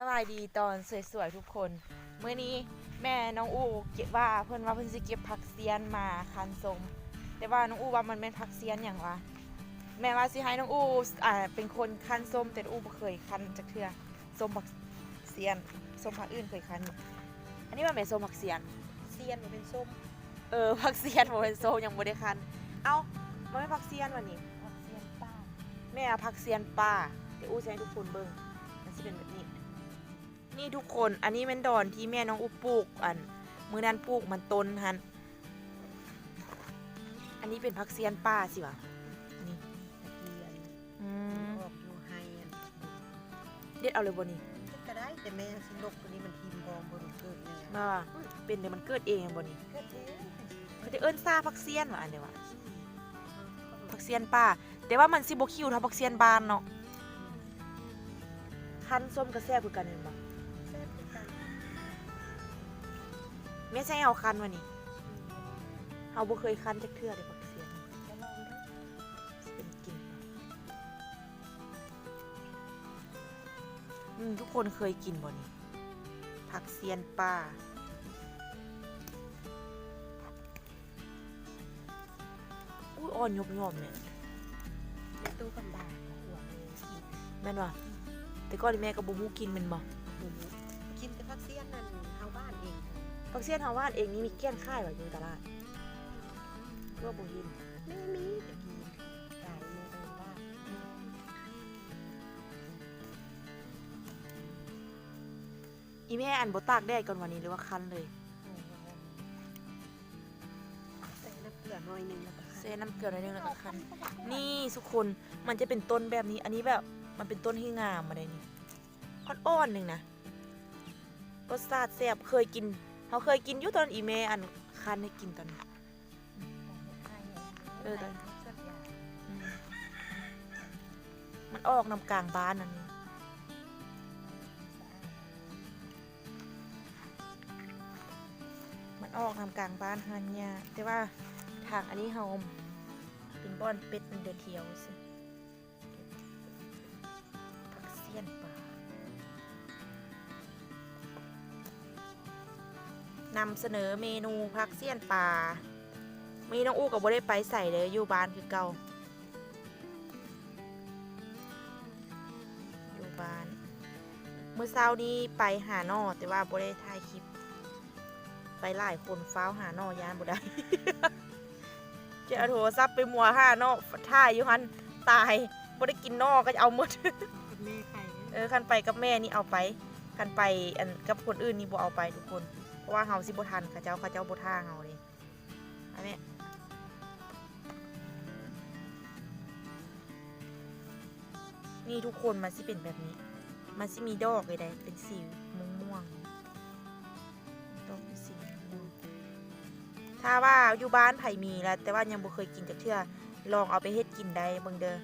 สบายดีตอนสวยๆทุกคน เมื่อนี้แม่น้องอูเก็บว่าเพื่อนว่าเพื่อนสิเก็บผักเซียนมาคันสมแต่ว่าน้องอูว่ามันเป็นผักเซียนอย่างวะแม่ว่าสิให้น้องอูอ่าเป็นคนคันส้มแต่น้องอูบ่เคยคันจากเทื่อส้มผักเซียนส้มผักอื่นเคยคันอยู่อันนี้มันเป็นส้มผักเซียนเซียนมันเป็นส้มเออผักเซียนบ่เป็นส้มยังบ่ได้คันเอ้ามันไม่ผักเซียนวันนี้ผักเซียนป้าแม่เอาผักเซียนป่าเดี๋ยวอู้จะให้ทุกคนเบิ่งมันจะเป็นแบบนี้ นี่ทุกคน อันนี้เป็นดอนที่แม่น้องอู้ปลูกอัน มือนั้นปลูกมันต้นฮัน อันนี้เป็นผักเซียนป่าสิวะนี่ตะเกียนอืมออกอยู่ไฮอันเด็ดเอาเลยบนี่ก็ได้แต่แม่สิลกตัวนี้มันทีมบอมบรุเกิดแม่มาว่าเป็นเดี๋ยวมันเกิดเองบนี่เกิดเองเขาจะเอิ้นซาผักเซียนวะอันเดียววะผักเซียนป่าแต่ว่ามันสิบคิวเท่าผักเซียนบานเนาะคั้นส้มกระแซ่บคือกันเห็นบ่แแม่ใช่เอาคั้นวะนี่เฮาบ่เคยคั้นจักเทื่อเลยผักเซียนจะลองดูเป็นกลิ่นอืมทุกคนเคยกินบ่นี่ผักเซียนป่าอุ้ยอ่อนยบยอมเนี่ยในตู้กำบากหัวเลยกินแม่นว่แต่ก่อนนี่แม่ก็บ่มูกินแมันบ่ ผักเซียนเฮาว่านเองนี่มีเกลี้ยงค่ายบ่อยู่ตลาดก็บ่เห็นไม่มีตะกี้ไก่แม่เองว่าอีแม่อันบ่ตากแดดก่อนวันนี้หรือว่าคั้นเลยใส่น้ำเกลือหน่อยหนึงแล้วก็เซน้ำเกลือหน่อยนึงแล้วก็คั้นนี่ทุกคนมันจะเป็นต้นแบบนี้ อันนี้แบบมันเป็นต้นที่งามมาเลยนี่อ่อนๆหนึ่งนะรสชาติแซ่บเคยกิน เขาเคยกินอยู่ตอนอีเมอันคันให้กินตอนนี้เออตอนส่วนใหญ่อืมมันออกนำกลางบ้านอันนี้มันออกนำกลางบ้านฮันเนี่ยแต่ว่าทางอันนี้เฮาเป็นบ้อนเป็ดมันเดินเที่ยวสิ นำเสนอเมนูผักเสี้ยนป่ามีน้องอู้กับบ่ได้ไปใส่เลยอยู่บ้านคือเก่าอยู่บ้าน เมื่อเช้านี้ไปหาหนอแต่ว่าบ่ได้ถ่ายคลิป ไปหลายคนฟ้าวหาหนอยานบ่ได้จะเอาโทรศัพท์ไปมัวหาหนอถ่ายอยู่หันตายบ่ได้กินหนอก็จะเอาหมดกับแม่ไข่เออคันไปกับแม่นี่เอาไปคันไปอันกับคนอื่นนี่บ่เอาไปทุกคนเพ ราะว่าเฮาสิบ่ทันเขาเจ้าเขาเจ้าบ่ท่าเฮาเลยอันนี้นี่ทุกคนมันสิเป็นแบบนี้ มันสิมีดอกเลยได้เป็นสีม่วงม่วงๆดอกเป็นสีม่วงถ้าว่าอยู่บ้านไผ่มีแล้ว แต่ว่ายังบ่เคยกินจากเทื่อลองเอาไปเฮ็ดกินได้เบิ่งเด้อ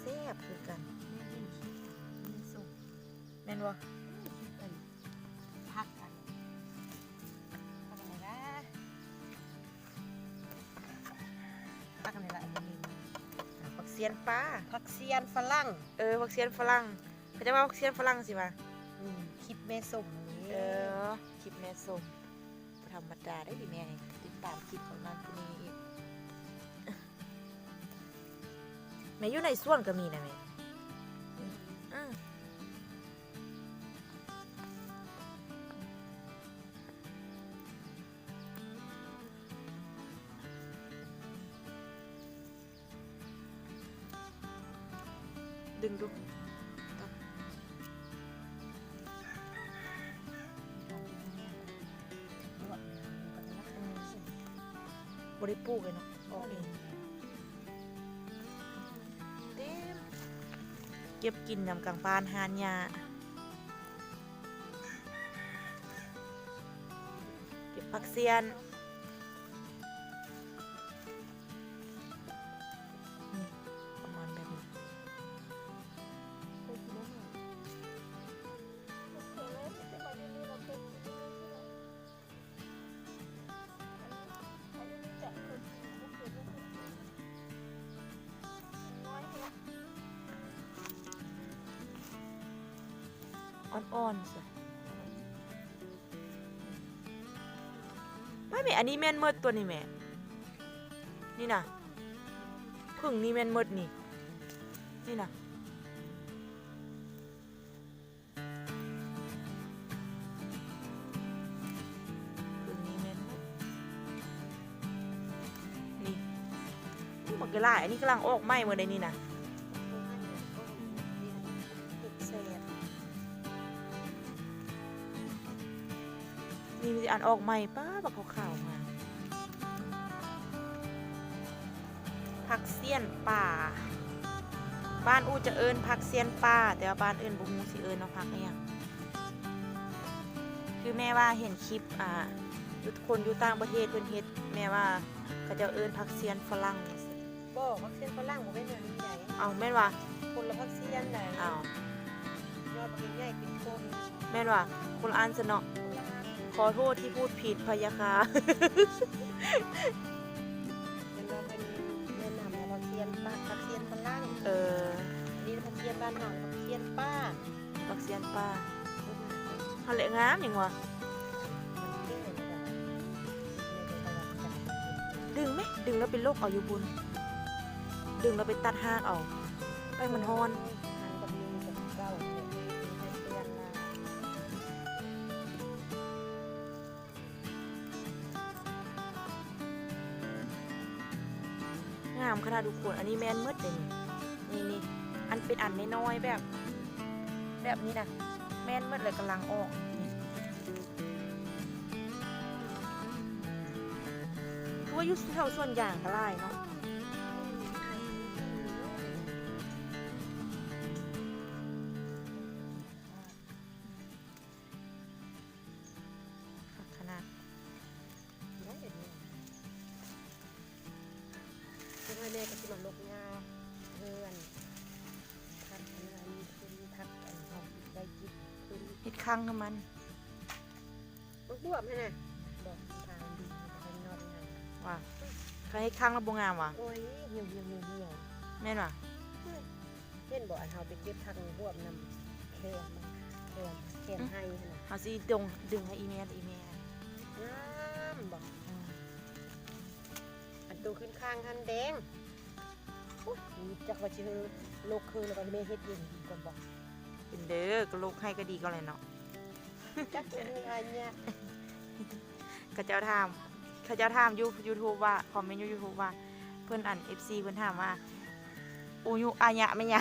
แซ่บคือกันแม่นขี้แม่ส่งแม่นบ่ ผักเสียนป้า ผักเซียนฝรั่งเออผักเสียนฝรั่งเขาจะว่าผักเสียนฝรั่งสิมาอืมคลิปแม่ส่งนี้เออคลิปแม่ส้มบ่ธรรมดาได้ดิแม่ติดตามคลิปของนั่นคนนี้อีกแม่อยู่ในส่วนก็มีนะแม่อืม ดึงดูบริปูกเลยเนาะออกเองเต็มเก็บกินนำกลางบ้านหานยาเก็บผักเซียน อ่อนๆสิไม่แม่อันนี้แม่นเมดตัวนี้แม่ นี่นะพึ่งนี่แม่นเมดนี่ นี่นะพึ่งนี่แม่นเมดนี่อู้มันก็หลาอันนี้กำลังออกไหม้หมดเลยนี่นะ อันออกใหม่ป้าบักขาวๆมาผักเสี้ยนป่า บ้านอูจะเอิญผักเสี้ยนป่า แต่ว่าบ้านอื่นบุมูสิเอิญเนาะผักเนี่ยงคือแม่ว่าเห็นคลิปอ่ายุคนอยู่ต่างประเทศเพิ่นเฮ็ดแม่ว่าเขาจะเอิญผักเสี้ยนฝรั่งบ่พักเซียนฝรั่งบ่เป็นอย่างนี้ใหญ่เอาแม่นว่าคนละพักเซียนไหนเอายอดเป็นใหญ่เป็นคนแม่นว่าคนละอันซะเนาะคนละอันข อโทษที่พูดผิดพะยะค่ะเป็นว่าเป็นแนะนำว่าพักเซียนป้าพักเซียนฝรั่งเอออันนี้พักเซียนบ้านเฮาพักเซียนป้าบักเซียนป้ามันเฮาเละงามหยังวะเก่งเลยจ้ะในประวัติศาสตร์ดึงไหมดึงแล้วเป็นโรคเอาอยู่บุญดึงแล้วไปตัดหากเอาไปมันฮอน ทุกคน อันนี้แมนมืดเลยนี่นี่อันเป็นอันน้อยๆแบบ แบบนี้นะแมนมืดเลยกำลังออกทั่ว่าอยุแถวส่วนอย่างก็ไล่เนาะ ข้างแล้วบ่งามว่ะโอ้ยเหี่ยวเหี่ยวเหี่ยวเหี่ยวแม่นว่ะเห็นบอกอันเฮาไปเก็บทางบวบนำแคมแคมแคมให้หั่นน่ะเฮาสิดงดึงให้อีเมลอีเมลงามบอกอันตัวขึ้นข้างหันแดงโอ้ยมีจักว่าชื่อโลกคือแล้วก็แม่เฮ็ดเองดีกว่าบอกเป็นเด้อก็ลูกให้ก็ดีก็เลยเนาะจักเป็นอะไรเนี่ยเขาเจ้าถาม เขาจ้าถามยูยูทูบว่าคอมเมนต์ยูยูทูบว่า เพื่อนอัน FC เพื่อนถามว่าอูยูอายะไม่ย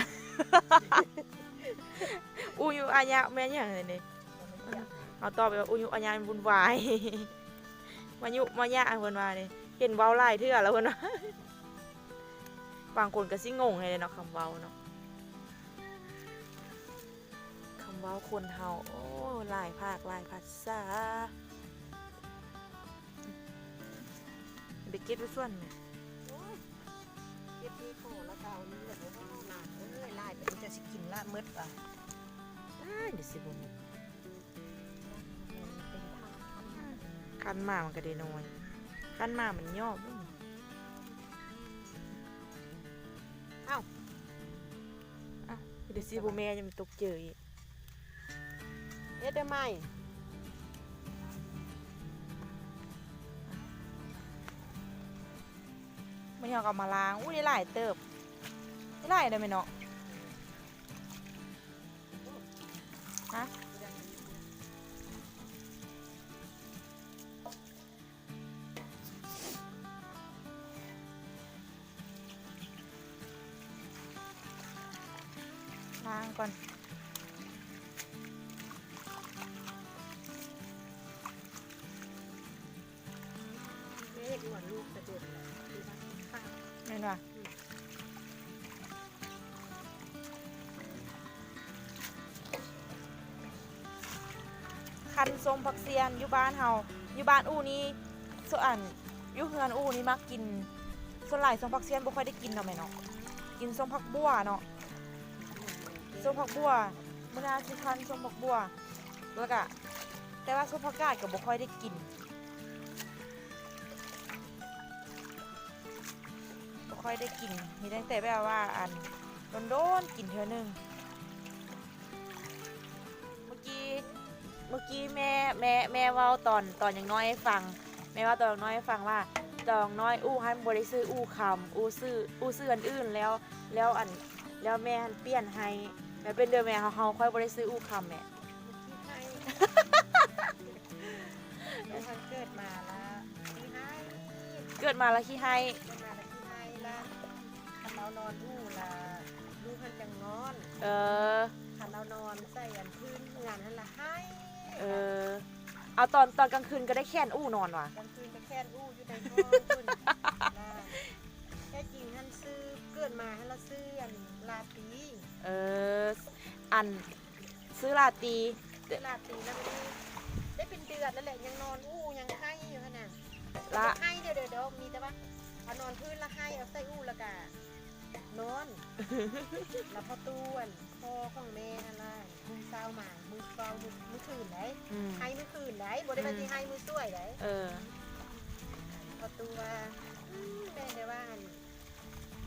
อูยูอายะแม่นอย่างไรเนี่ยเอาตอบไปว่าอูยูอายะมันวุ่นวายมายุมายะเพิ่อนว่าเนี่ยเห็นเว้าหลายเทื่อแล้วเพิ่นว่าบางคนก็สิงงเลยเนาะคำเว้าเนาะคำเว้าคนเฮาโอ้หลายภาคหลายภาษา ไปเก็บไว้ส่วนแม่โอ้ยเก็บนี่โคแล้วก็เอานี่แบบว่าหนักเอ้ยลายไปจะสิกินละมืดป่ะอ้ายเดี๋ยวสิบ่มีเป็นทางทำงานคันมามันก็ได้น้อยคันมามันย่อบ่มีเอ้าอ้าวเดี๋ยวสิบ่แม่จะมันตกเจออีกเฮ็ดได้ไหม มันอยังเอามาล้างอู้ได้หลายเติบได้หลายได้ไหมเนาะฮะล้างก่อนเฮ็ดหวดลูกกระโดดเลยที่บ้านป้าแม่นว่ะคันส้มผักเซียนอยู่บ้านเฮาอยู่บ้านอู้นี้ส่วนอยู่เฮือนอู้นี้มักกิน ส่วนหลายส้มผักเซียนบ่ค่อยได้กินเนาะแม่เนาะกินส้มผักบัวเนาะส้มผักบัวมื้อหนาสิคันส้มผักบัวแล้วก็แต่ว่าส้มผักกาดก็บ่ค่อยได้กิน ค่อยได้กิน มีตั้งแต่แบบว่าอันโดนๆกินเทื่อหนึง เมื่อกี้กี้แม่แม่แม่เว้าตอนตอนยังน้อยให้ฟัง แม่เว่าตอนยังน้อยให้ฟังว่าตอนน้อยอู้หันบ่ได้ซื้ออู้คำอู้ซื้ออู้ซื้ออันอื่นแล้ว แล้วอันแล้วแม่หันเปลี่ยนให้แม่เป็นเดือนแม่เฮาเฮาค่อยบ่ได้ซื้ออู้คำแม่ที่ให้แล้วมันเกิดมาแล้วที่ให้เกิดมาแล้วขี้ให้เกิดมาแล้วที่ให้ละคันเรานอนอู้ละลูกมันจังงอนเออคันเรานอนใส่อันพื้นงานนั่นละให้เออเอาตอนตอนกลางคืนก็ได้แค่นอู้นอนว่ะกลางคืนก็แค่นอู้อยู่ในห้องคุณแค่จริงท่านซื้อเกิดมาให้เราซื้ออันลาตีเอออันซื้อลาตีซื้อลาตีแล้วก็ได้เป็นเดือนแล้วแหละยังนอนอู้ยังให้อยู่ขนาดละให้เดี๋ยวเดี๋ยวเดี๋ยวมีแต่ว่า เอานอนพื้นแล้วให้เอาใส่อู้แล้วก็นอน แล้วพอต้วนพ่อของแม่นั่นล่ะมือเศร้ามามือเศร้ามือมือคืนไหนอืม ให้มือคืนไหนบ่ได้มาที่ให้มือสวยไหน เออ พอตัวอืมแม่ได้ว่าอัน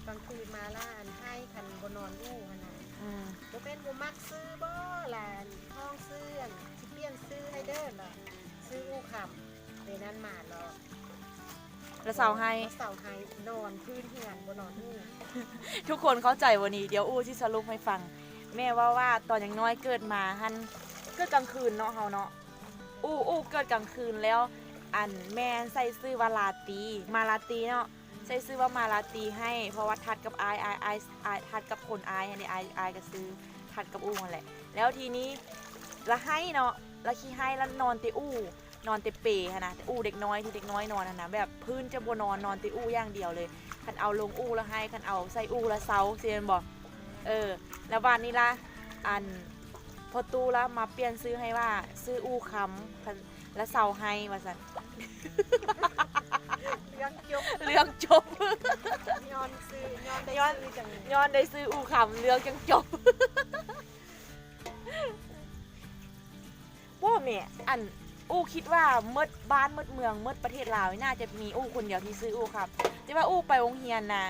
กลางคืนมาล่าอันให้คันบนนอนอู้ขนาดอืมบ่เป็นบ่มักซื้อบ่หลานห้องซื้ออันสิเปลี่ยนซื้อให้เด้อล่ะซื้ออู้คำเวนั้นมาเนาะ แล้วเสาให้ เสาให้นอนพื้นเหือนบ่นอนอู้ทุกคนเข้าใจวันนี้เดี๋ยวอู้ที่สรุปให้ฟัง แม่ว่าว่าตอนยังน้อยเกิดมาหันเกิดกลางคืนเนาะเฮาเนาะอู้อู้เกิดกลางคืนแล้ว อันแม่ใส่ซื้อว่าลาตีมาลาตีเนาะใส่ซื้อว่ามาลาตีให้ เพราะว่าทัดกับอายอายอายอายทัดกับคนอายอันนี้อายอายก็ซื้อทัดกับอู้นั่นแหละ แล้วทีนี้ละให้เนาะละขี้ให้แล้วนอนเตอู้ นอนเตเปฮะนะแต่อู้เด็กน้อยที่เด็กน้อยนอนนะนะแบบพื้นจะบนอนนอนเตอู้อย่างเดียวเลยคันเอาลงอู้แล้วให้คันเอาใส่อู้แล้วเซาเซียนบอกเออ แล้ววันนี้ละอันพอตู้ละมาเปลี่ยนซื้อให้ว่า ซื้ออู้คำคันแล้วเซาให้ว่าสันเรื่องจบเรื่องจบย้อนซื้อย้อนได้ย้อนซื้อจังย้อนได้ซื้ออู้คำเรื่องจังจบว่าแม่อัน อู้คิดว่าเมดบ้านเมดเมืองเมดประเทศลาวน่าจะมีอู้คนเดียวที่ซื้ออู้ครับ แต่ว่าอู้ไปโรงเรียนนะ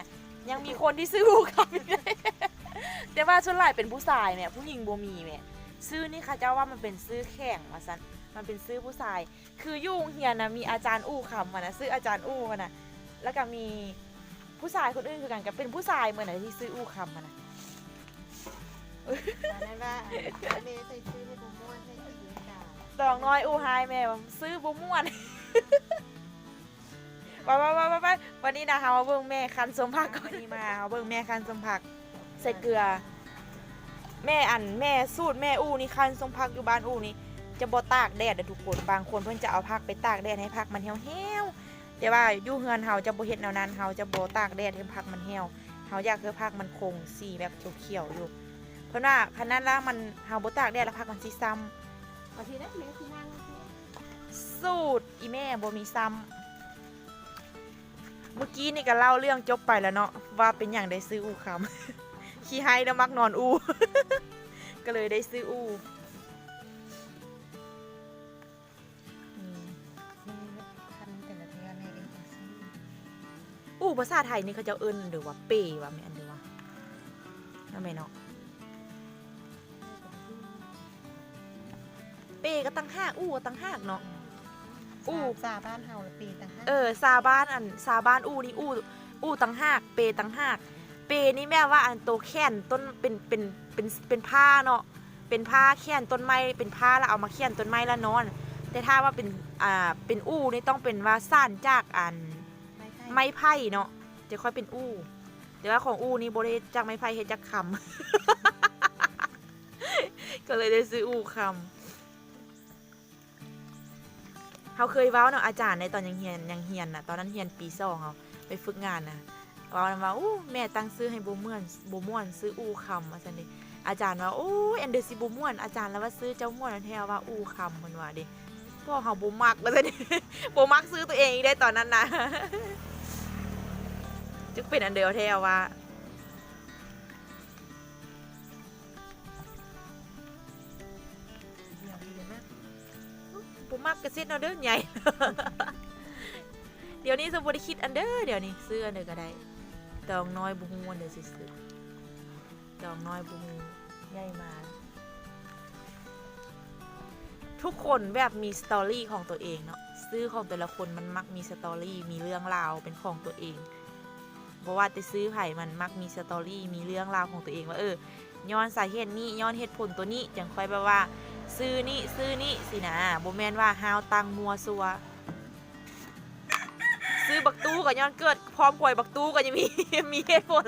ยังมีคนที่ซื้ออู้ครับอยู่เลยแต่ว่าส่วนใหญ่เป็นผู้ชายแม่ยผู้หญิงบ่มีแม่ยซื้อนี่ค่ะเจ้าว่ามันเป็นซื้อแข่งมาสันมันเป็นซื้อผู้ชาย คืออยู่โรงเรียนนะมีอาจารย์อู้คำมานะซื้ออาจารย์อู้มานะแล้วก็มีผู้ชายคนอื่นคือกันก็เป็นผู้ชายเหมือนนที่ซื้ออู้คำมานะอันนั้นว่าเมย์ใส่ซื้อาตองน้อยอู้ไฮแม่ว่าซื้อบ่ม่วนไปไปไปไปไปวันนี้นะคะมาเบิ่งแม่คันสมผักก่อนนี่มาเอาเบิ่งแม่คันสมผักใส่เกลือ แม่อันแม่สูตรแม่อู้นี่คันสมผักอยู่บ้านอู้นี่จะบ่ตากแดดเด้อทุกคนบางคนเพิ่นจะเอาผักไปตากแดดให้ผักมันเหี่ยวๆแต่ว่าอยู่เฮือนเฮาจะบ่เฮ็ดแนวนั้นเฮาจะบ่ตากแดดให้ผักมันเหี่ยวเฮาอยากให้ผักมันคงสีแบบเขียวๆอยู่ เพิ่นว่าคันนั้นละมันเฮาบ่ตากแดดแล้วผักมันสิซ้ำ บางทีนะเมย์ที่นั่งสูตรอีแม่บ่มีซ้ำเมื่อกี้นี่ก็เล่าเรื่องจบไปแล้วเนาะว่าเป็นอย่างได้ซื้ออูคำขี้ให้แล้วมักนอนอู ก็เลยได้ซื้ออูอืมเมย์พันแต่ละเทือเมย์เองจะซื้ออูภาษาไทยนี่เขาจะเอิ้นหรือว่าเปว่าแม่นหรือว่านั่นแม่เนาะ เปก็ตั้งห้ากอูก็ตั้งห้ากเนาะอู้อู้ ซาบ้านเฮาละปีต่างหากเออซาบ้านอันซาบ้านอูนี่อูอูตังหาก เปตังหาก เปนี่แม่ว่าอันโตแค่นต้นเป็นเป็นเป็นเป็นผ้าเนาะเป็นผ้าแค่นต้นไม้เป็นผ้าแล้วเอามาแค่นต้นไม้แล้วนอน แต่ถ้าว่าเป็นอ่าเป็นอูนี่ต้องเป็นว่าสั้นจากอันไม่ใช่ไม้ไผ่เนาะจะค่อยเป็นอูแต่ว่าของอูนี่โบได้จากไม้ไผ่เฮ็ดจากคำ ก็เลยได้ซื้ออูคำ เขาเคยเว้าเนาะอาจารย์ในตอนยังเฮียนยังเฮียนน่ะตอนนั้นเฮียนปีสองเขาไปฝึกงานนะเว้าว่าอู้แม่ตั้งซื้อให้โบม่วนโบม่วนซื้ออูคำมาสันดิอาจารย์ว่าโอ้ยอันเดอร์ซิโบม่วนอาจารย์แล้วว่าซื้อเจ้าม่วนแท้ว่าอูคำมันว่าดิพ่อเขาโบมักมาสันดิโบมักซื้อตัวเองได้ตอนนั้นนะจึกเป็นอันเดียวแท้ว่า มมักกระซิบเนาเด้อใหญ่ เดี๋ยวนี้สมบูรณ์คิดอันเด้อเดี๋ยวนี้ซื้ออันเด้อก็ได้ดองน้อยบุฮูอันเด้อสิซื้อดองน้อยบุฮูใหญ่มาทุกคนแบบมีสตอรี่ของตัวเองเนาะซื้อของแต่ละคนมันมักมีสตอรี่มีเรื่องราวเป็นของตัวเองเพราะว่าแต่ซื้อไผ่มันมักมีสตอรี่มีเรื่องราวของตัวเองว่าเออย้อนสาเหตุนี้ย้อนเหตุผลตัวนี้จังค่อยแบบว่า ซื้อนี่ซื้อนี่สินะโบแมนว่าฮาวตังมัวซัว ซื้อบักตู้กับย้อนเกิด พร้อมกวยบักตู้ก็ยังมีมีเหตุผล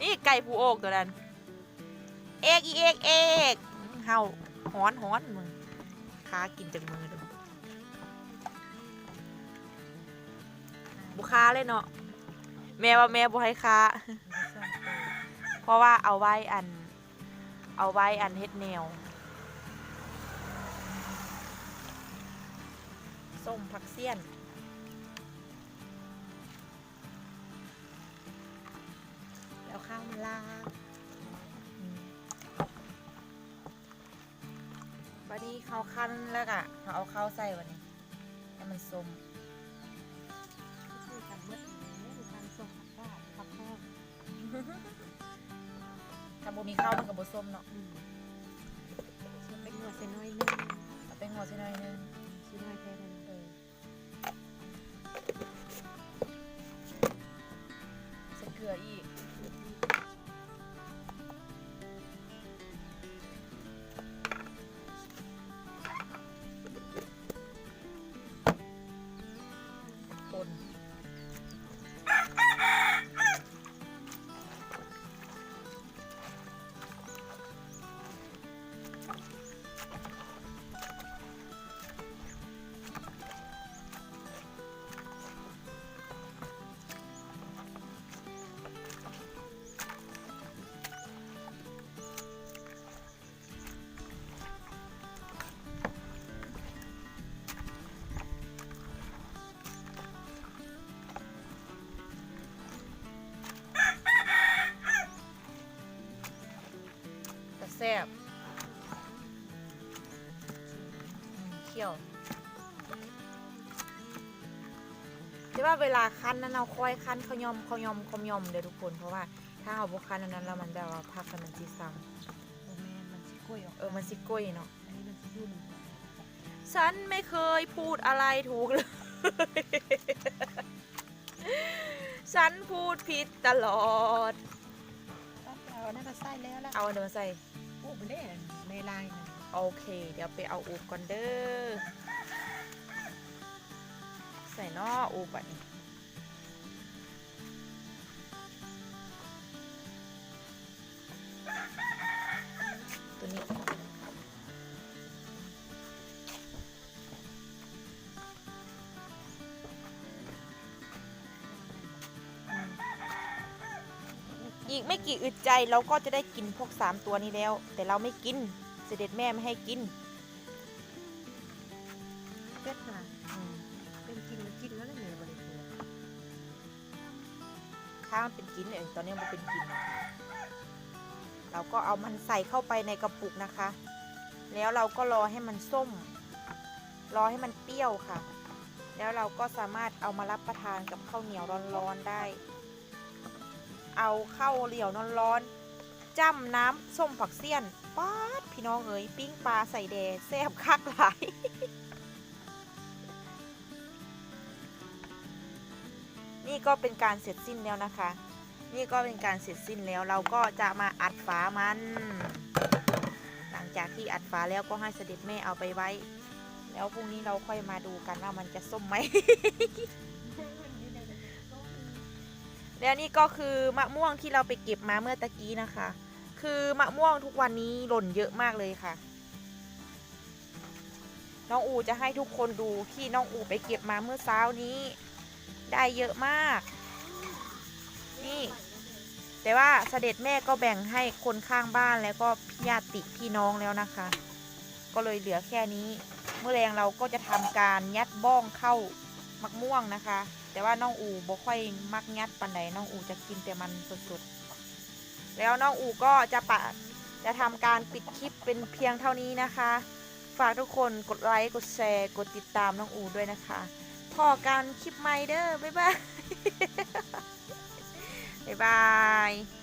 นี่ไก่ผูโอกตัวนั้น เอกอีเอกเอกเฮาฮ้อนฮ้อนมึงค้ากินจากมือดูบุค้าเลยเนาะแม่ว่าแม่บุให้ค้า เพราะว่าเอาไว้อัน เอาไว้อันเฮ็ดแนวส้มผักเสี้ยน แล้วข้าวมาลาวันนี้เขาคั้นแล้วกะเขาเอาข้าวใส่วันนี้ ให้มันส้ม ถ้าบ่มีข้าวมันกับบส้มเนาะอืมจะเป็นหัวเส้นน้อยนึงเอาไปห่อใส่หน่อยนึงชิ้นน้อยแค่นั้นเออใส่เกลืออีก เวลาคั้นนั้นเราค่อยคั้นเขาวยอมเขาวยอมเขาวยอมเดี๋ยวทุกคนเพราะว่าถ้าเอาบุคั้นอันนั้นแล้วมันแบบว่าพักกันมันจีซังโอ้แม่มันสิกล้วยออกเออมันสิกล้วยเนาะอันนี้มันสิยุ่นฉันไม่เคยพูดอะไรถูกเลย ฉันพูดผิดตลอด เอานั่นมาใส่แล้วละเอาอันเดิมใส่โอ้มันได้ในลายนะโอเค เดี๋ยวไปเอาอูบก่อนเด้อ ใส่นออูบอะนี่ ตัวนี้อีกไม่กี่อึดใจเราก็จะได้กินพวกสามตัวนี้แล้ว แต่เราไม่กิน เสด็จแม่ไม่ให้กินเป็ดมาอืมเป็นกินมันกินแล้วเลยเนี่ยบริสุทธิ์ถ้ามันเป็นกินเองตอนนี้มันเป็นกิน เราก็เอามันใส่เข้าไปในกระปุกนะคะ แล้วเราก็รอให้มันส้ม รอให้มันเปรี้ยวค่ะ แล้วเราก็สามารถเอามารับประทานกับข้าวเหนียวร้อนๆได้ เอาข้าวเหนียวร้อนๆจ้ำน้ำส้มผักเสี้ยนป๊าดพี่น้องเอ๋ยปิ้งปลาใส่แดแซ่บคักหลายนี่ก็เป็นการเสร็จสิ้นแล้วนะคะ นี่ก็เป็นการเสร็จสิ้นแล้วเราก็จะมาอัดฝามัน หลังจากที่อัดฝาแล้วก็ให้เสด็จแม่เอาไปไว้ แล้วพรุ่งนี้เราค่อยมาดูกันว่ามันจะส้มไหม แล้วนี่ก็คือมะม่วงที่เราไปเก็บมาเมื่อตะกี้นะคะ คือมะม่วงทุกวันนี้หล่นเยอะมากเลยค่ะ น้องอูจะให้ทุกคนดูที่น้องอูไปเก็บมาเมื่อเช้านี้ ได้เยอะมาก นี่ แต่ว่าเสด็จแม่ก็แบ่งให้คนข้างบ้านแล้วก็ญาติพี่น้องแล้วนะคะ ก็เลยเหลือแค่นี้ เมื่อแรงเราก็จะทำการยัดบ้องเข้ามักม่วงนะคะ แต่ว่าน้องอูบ่ค่อยมักยัดปันใดน้องอูจะกินแต่มันสดๆ แล้วน้องอูก็จะปะจะทำการปิดคลิปเป็นเพียงเท่านี้นะคะ ฝากทุกคนกดไลค์กดแชร์กดติดตามน้องอูด้วยนะคะพอกันคลิปใหม่เด้อบ๊ายบาย บ๊ายบาย